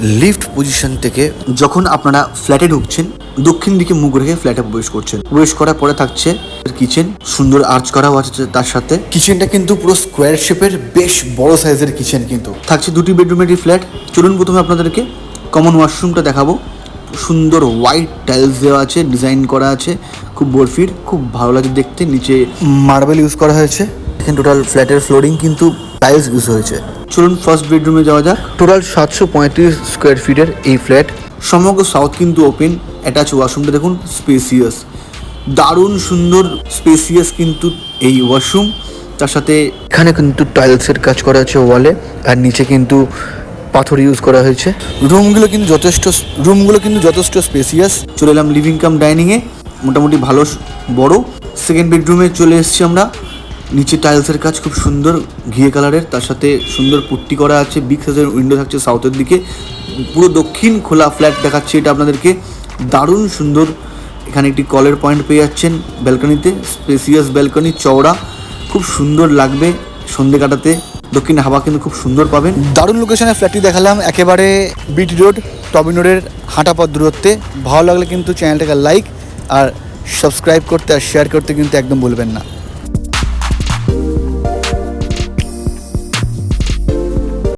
Lift position থেকে যখন আপনারা ফ্ল্যাটে ঢুকছেন, দক্ষিণ দিকে মুখ রেখে ফ্ল্যাটে প্রবেশ করছেন। প্রবেশ করার পরে থাকছে কিচেন, সুন্দর আর্চ করাও আছে তার সাথে। কিচেনটা কিন্তু পুরো স্কোয়ার শেপের বেশ বড় সাইজের কিচেন কিন্তু। থাকছে দুটি বেডরুমের ফ্ল্যাট। চলুন প্রথমে আপনাদেরকে কমন ওয়াশরুমটা দেখাবো। সুন্দর হোয়াইট টাইলস দেওয়া আছে ডিজাইন করা আছে। খুব বরফির, খুব ভালো লাগে দেখতে। নিচে মার্বেল ইউজ করা হয়েছে। এখানে টোটাল ফ্ল্যাটের ফ্লোরিং কিন্তু টাইলস ইউজ হয়েছে। চলুন ফার্স্ট বেডরুমে যাওয়া যাক। টোটাল সাতশো পঁয়ত্রিশ স্কোয়ার ফিটের এই ফ্ল্যাট সমগ্র সাউথ কিন্তু ওপেন অ্যাটাচ ওয়াশরুমটা দেখুন স্পেসিয়াস দারুণ সুন্দর স্পেসিয়াস কিন্তু এই ওয়াশরুম তার সাথে এখানে কিন্তু টাইলসের কাজ করা আছে ওয়ালে আর নিচে কিন্তু পাথর ইউজ করা হয়েছে। রুমগুলো কিন্তু যথেষ্ট রুমগুলো কিন্তু যথেষ্ট স্পেসিয়াস চলে এলাম লিভিং কাম ডাইনিংয়ে মোটামুটি ভালো বড়। সেকেন্ড বেডরুমে চলে এসেছি আমরা। নিচে টাইলসের কাজ খুব সুন্দর, ঘিয়ে কালারের তার সাথে সুন্দর পুট্টি করা আছে বিগ সাইজের উইন্ডো থাকছে সাউথের দিকে। পুরো দক্ষিণ খোলা ফ্ল্যাট দেখাচ্ছে এটা আপনাদেরকে। দারুণ সুন্দর, এখানে একটি কলের পয়েন্ট পেয়ে যাচ্ছেন ব্যালকনিতে স্পেসিয়াস ব্যালকনি চওড়া, খুব সুন্দর লাগবে সন্ধে কাটাতে। দক্ষিণে হাওয়া কিন্তু খুব সুন্দর পাবেন। দারুণ লোকেশনে ফ্ল্যাটটি দেখালাম, একেবারে বিটি রোড টবিন রোডের হাঁটা পথ দূরত্বে। ভালো লাগলে কিন্তু চ্যানেলটাকে লাইক আর সাবস্ক্রাইব করতে আর শেয়ার করতে কিন্তু একদম ভুলবেন না।